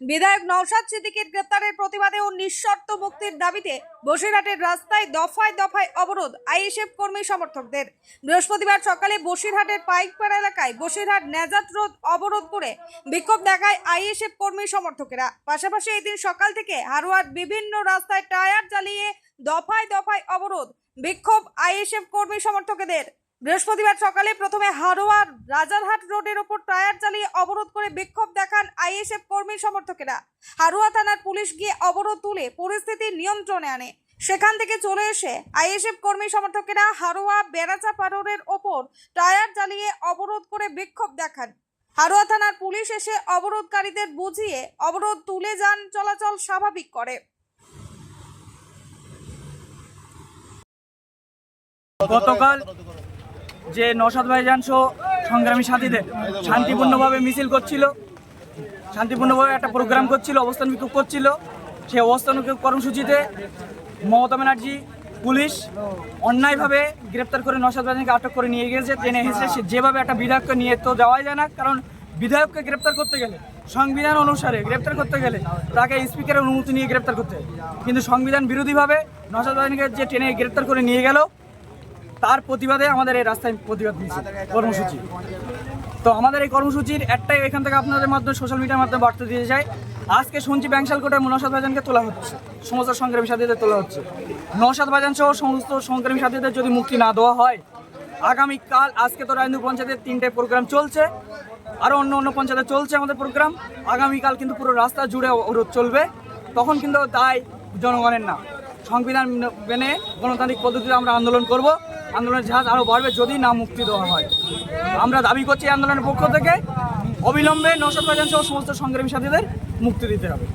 বিধায়ক নওশাদ সিদ্দিকের গ্রেপ্তারের প্রতিবাদে ও নিঃশর্ত মুক্তির দাবিতে বসিরহাটের রাস্তায় দফায় দফায় অবরোধ আইএসএফ কর্মী সমর্থকদের। বৃহস্পতিবার সকালে বসিরহাটের পাইকপাড়া এলাকায় বসিরহাট নেজাত রোড অবরোধ করে বিক্ষোভ দেখায় আইএসএফ কর্মী সমর্থকেরা। পাশাপাশি এই দিন সকাল থেকে হারোয়ার বিভিন্ন রাস্তায় টায়ার জ্বালিয়ে দফায় দফায় অবরোধ, বিক্ষোভ আইএসএফ কর্মী সমর্থকদের। বৃহস্পতিবার সকালে প্রথমে হারোয়ার রাজারহাট রোডের ওপর টায়ার চালিয়ে অবরোধ করে বিক্ষোভ দেখান আইএসএফ কর্মী সমর্থকেরা। হারোয়া থানার পুলিশ গিয়ে অবরোধ তুলে পরিস্থিতি নিয়ন্ত্রণে আনে। সেখান থেকে চলে এসে আইএসএফ কর্মী সমর্থকেরা হারোয়া বেড়াচা পারোরের ওপর টায়ার জ্বালিয়ে অবরোধ করে বিক্ষোভ দেখান। হারোয়া থানার পুলিশ এসে অবরোধকারীদের বুঝিয়ে অবরোধ তুলে যান চলাচল স্বাভাবিক করে। গতকাল যে নসাদ ভাইজান সহ সংগ্রামী সাথীদের শান্তিপূর্ণভাবে মিছিল করছিল। শান্তিপূর্ণভাবে একটা প্রোগ্রাম করছিল, অবস্থান বিক্ষোভ করছিল। সেই অবস্থান কর্মসূচিতে মমতা ব্যানার্জি, পুলিশ অন্যায়ভাবে গ্রেপ্তার করে নসাদ ভাইজানকে আটক করে নিয়ে গেছে, টেনে এসেছে সে যেভাবে একটা বিধায়ককে নিয়ে তো যাওয়াই যায় না, কারণ বিধায়ককে গ্রেপ্তার করতে গেলে, সংবিধান অনুসারে গ্রেপ্তার করতে গেলে তাকে স্পিকারের অনুমতি নিয়ে গ্রেপ্তার করতে কিন্তু সংবিধান বিরোধীভাবে নসাদ যে টেনে গ্রেপ্তার করে নিয়ে গেল তার প্রতিবাদে আমাদের এই রাস্তায় প্রতিবাদ দিয়েছে, কর্মসূচি। তো আমাদের এই কর্মসূচির একটাই এখান থেকে আপনাদের মাধ্যমে সোশ্যাল মিডিয়ার মাধ্যমে বার্তা দিয়ে যায় আজকে শুনছি ব্যাংশাল কোর্টে নৌসাদ ভাইজানকে তোলা হচ্ছে, সমস্ত সংগ্রামী সাথীদের তোলা হচ্ছে। নসাদ ভাইজান সহ সমস্ত সংগ্রামী সাথীদের যদি মুক্তি না দেওয়া হয়, আগামীকাল আজকে তো রায়ন্দু পঞ্চায়েতের তিনটে প্রোগ্রাম চলছে আরও অন্য অন্য পঞ্চায়েতে চলছে আমাদের প্রোগ্রাম আগামীকাল কিন্তু পুরো রাস্তা জুড়ে অবরোধ চলবে। তখন কিন্তু দায় জনগণের না। সংবিধান মেনে গণতান্ত্রিক পদ্ধতিতে আমরা আন্দোলন করব। আন্দোলনের জাহাজ আরও বাড়বে যদি না মুক্তি দেওয়া হয়। আমরা দাবি করছি আন্দোলনের পক্ষ থেকে, অবিলম্বে নশো সহ সমস্ত সংগ্রামী সাথীদের মুক্তি দিতে হবে।